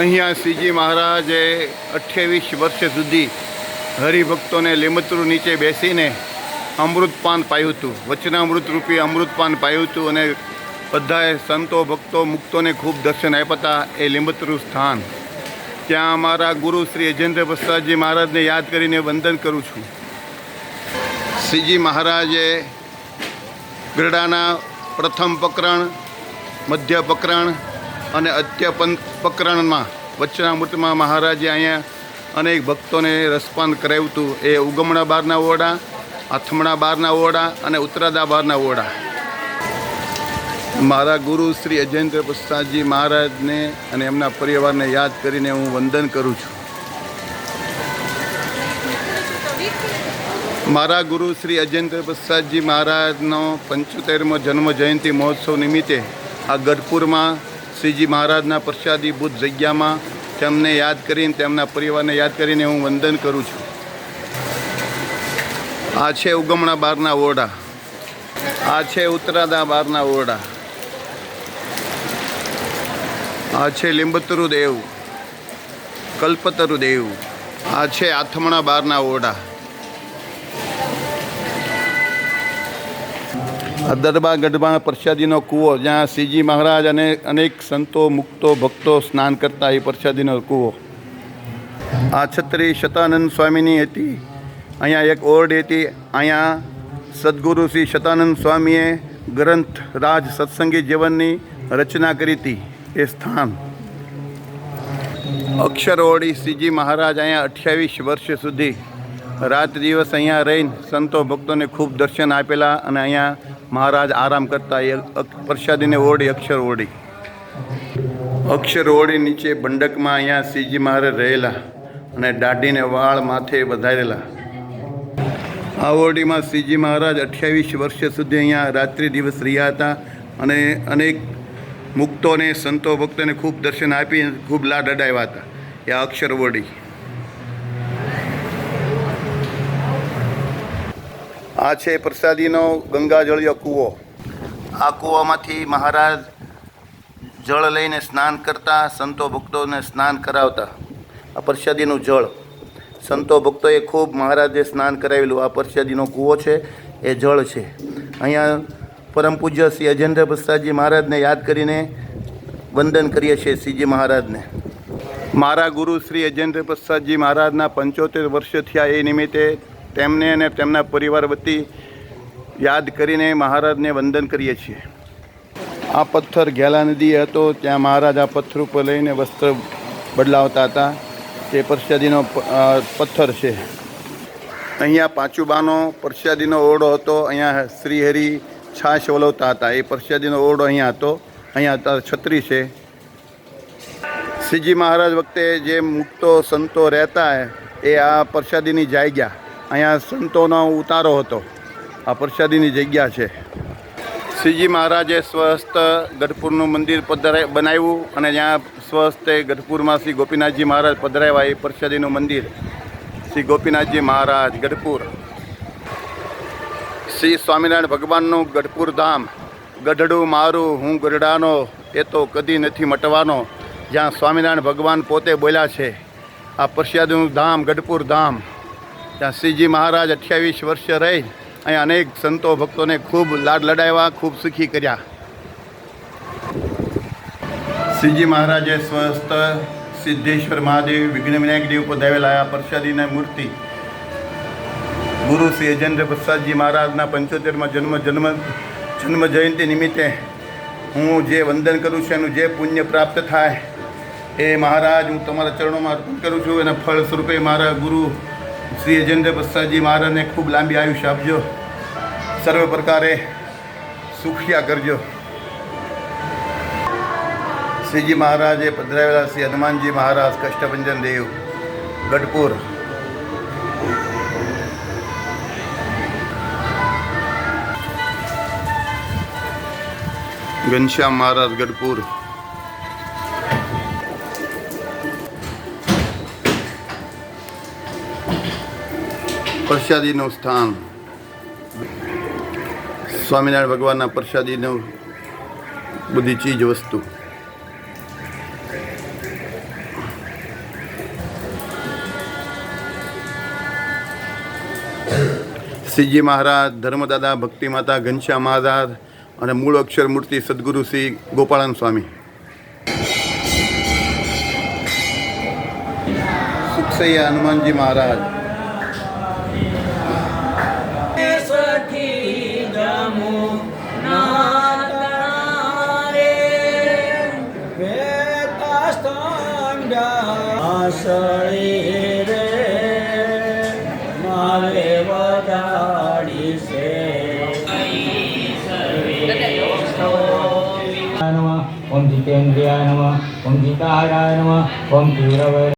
અહીંયા શ્રીજી મહારાજે અઠ્યાવીસ વર્ષ સુધી હરિભક્તોને લીમતરૂ નીચે બેસીને અમૃતપાન પાયું હતું. વચનામૃત રૂપી અમૃતપાન પાયું હતું અને બધાએ સંતો, ભક્તો, મુક્તોને ખૂબ દર્શન આપ્યા હતા એ લીંબતરું સ્થાન. ત્યાં અમારા ગુરુ શ્રી અજેન્દ્ર પ્રસાદજી મહારાજને યાદ કરીને વંદન કરું છું. શ્રીજી મહારાજે ગરડાના પ્રથમ પ્રકરણ મધ્ય પ્રકરણ અને અત્યપંત પ્રકરણમાં વચનામૃતમાં મહારાજે અહીંયા અનેક ભક્તોને રસપાન કરાવ્યું હતું. એ ઉગમણા બારના ઓરડા, આથમણા બારના ઓરડા અને ઉત્તરાદા બારના ઓરડા. મારા ગુરુ શ્રી અજેન્દ્ર પ્રસાદજી મહારાજને અને એમના પરિવારને યાદ કરીને હું વંદન કરું છું. મારા ગુરુ શ્રી અજેન્દ્ર પ્રસાદજી મહારાજનો પંચોતેરમો જન્મ જયંતિ મહોત્સવ નિમિત્તે આ ગઢપુરમાં શ્રીજી મહારાજના પ્રસાદીભૂત જગ્યામાં તેમને યાદ કરીને, તેમના પરિવારને યાદ કરીને હું વંદન કરું છું. આ છે ઉગમણા બારના ઓરડા. આ છે ઉત્તરાદા બારના ઓરડા. આ છે લીંબતરુ દેવ. કલ્પતરુ દેવ. આ છે આથમણા બારના ઓરડા. દરબાર ગઢબાણ પ્રસાદીનો કૂવો, જ્યાં શ્રીજી મહારાજ અને અનેક સંતો, મુક્તો, ભક્તો સ્નાન કરતા એ પ્રસાદીનો કૂવો. આ છત્રી શતાનંદ સ્વામીની હતી. અહીંયા એક ઓરડ હતી. અહીંયા સદગુરુ શ્રી શતાનંદ સ્વામીએ ગ્રંથ રાજ સત્સંગી જીવનની રચના કરી હતી. એ સ્થાન. અક્ષરઓડી શ્રીજી મહારાજ અહીંયા અઠ્યાવીસ વર્ષ સુધી રાત દિવસ અહીંયા રહીને સંતો ભક્તોને ખૂબ દર્શન આપેલા અને અહીંયા મહારાજ આરામ કરતા એ પ્રસાદીને ઓરડી, અક્ષર ઓરડી. અક્ષર ઓરડી નીચે બંડકમાં અહીંયા શ્રીજી મહારાજ રહેલા અને દાઢીને વાળ માથે વધારેલા. આ ઓરડીમાં શ્રીજી મહારાજ અઠ્યાવીસ વર્ષ સુધી અહીંયા રાત્રિ દિવસ રહ્યા હતા અને અનેક મુક્તોને, સંતો ભક્તોને ખૂબ દર્શન આપી ખૂબ લાડ અડાવ્યા હતા. એ અક્ષર ઓરડી. આ છે પ્રસાદીનો ગંગાજળીય કૂવો. આ કૂવામાંથી મહારાજ જળ લઈને સ્નાન કરતા, સંતો ભક્તોને સ્નાન કરાવતા. આ પ્રસાદીનું જળ. સંતો ભક્તોએ ખૂબ મહારાજે સ્નાન કરાવેલું. આ પ્રસાદીનો કૂવો છે, એ જળ છે. અહીંયા પરમ પૂજ્ય શ્રી અજેન્દ્ર પ્રસાદજી મહારાજને યાદ કરીને વંદન કરીએ છીએ શ્રીજી મહારાજને. મારા ગુરુ શ્રી અજેન્દ્ર પ્રસાદજી મહારાજના પંચોતેર વર્ષ થયા એ નિમિત્તે તેમને અને તેમના પરિવાર વતી યાદ કરીને મહારાજને વંદન કરીએ છીએ. આ પથ્થર ઘેલા નદી હતો, ત્યાં મહારાજ આ પથ્થર ઉપર લઈને વસ્ત્ર બદલાવતા હતા. તે પરસાદીનો પથ્થર છે. અહીંયા પાંચુબાનો પ્રસાદીનો ઓરડો હતો, અહીંયા શ્રીહરિ છાશ ઓલવતા હતા. એ પરસાદીનો ઓરડો અહીંયા હતો, અહીંયા અત્યારે છત્રી છે. શ્રીજી મહારાજ વખતે જે મુક્તો સંતો રહેતા એ આ પ્રસાદીની જાગ્યા અહીંયા સંતોનો ઉતારો હતો. આ પ્રસાદીની જગ્યા છે. શ્રીજી મહારાજે સ્વસ્થ ગઢપુરનું મંદિર પધરાય, બનાવ્યું અને જ્યાં સ્વસ્તે ગઢપુરમાં શ્રી ગોપીનાથજી મહારાજ પધરાવ્યા એ પ્રસાદીનું મંદિર. શ્રી ગોપીનાથજી મહારાજ ગઢપુર. શ્રી સ્વામિનારાયણ ભગવાનનું ગઢપુર ધામ. ગઢડું, મારું, હું ગઢડાનો, એ તો કદી નથી મટવાનો. જ્યાં સ્વામિનારાયણ ભગવાન પોતે બોલ્યા છે, આ પ્રસાદનું ધામ ગઢપુર ધામ. ત્યાં શ્રીજી મહારાજ અઠ્યાવીસ વર્ષ રહી, અહીં અનેક સંતો ભક્તોને ખૂબ લાડ લડાવ્યા, ખૂબ સુખી કર્યા. શ્રીજી મહારાજે સ્વસ્થ સિદ્ધેશ્વર મહાદેવ, વિઘ્ન વિનાયક દેવ પધારેલા આ પ્રસાદીના મૂર્તિ. ગુરુ શ્રી અજેન્દ્ર પ્રસાદજી મહારાજના પંચોતેરમાં જન્મ જન્મ જન્મ જયંતિ નિમિત્તે હું જે વંદન કરું છું, એનું જે પુણ્ય પ્રાપ્ત થાય, એ મહારાજ હું તમારા ચરણોમાં અર્પણ કરું છું. એના ફળ સ્વરૂપે મારા ગુરુ શ્રી અજેન્દ્ર પ્રસાદજી મહારાજને ખૂબ લાંબી આયુષ્ય આપજો. સર્વ પ્રકારે સુખિયા કરજો. શ્રીજી મહારાજે પધરાવેલા શ્રી હનુમાનજી મહારાજ કષ્ટભંજન દેવ, ગઢપુર. ઘનશ્યામ મહારાજ ગઢપુર. પ્રસાદીનું સ્થાન. સ્વામિનારાયણ ભગવાનના પ્રસાદીનું બધી ચીજ વસ્તુ. શ્રીજી મહારાજ, ધર્મદાદા ભક્તિમાતા ઘનશ્યામ મહારાજ અને મૂળ અક્ષર મૂર્તિ સદગુરુ શ્રી ગોપાળાન સ્વામી. સુખસૈયા હનુમાનજી મહારાજ. हरि से नमः ओम जितेन्द्रियाय नमः ओम जिताराय नमः ओम दूरवय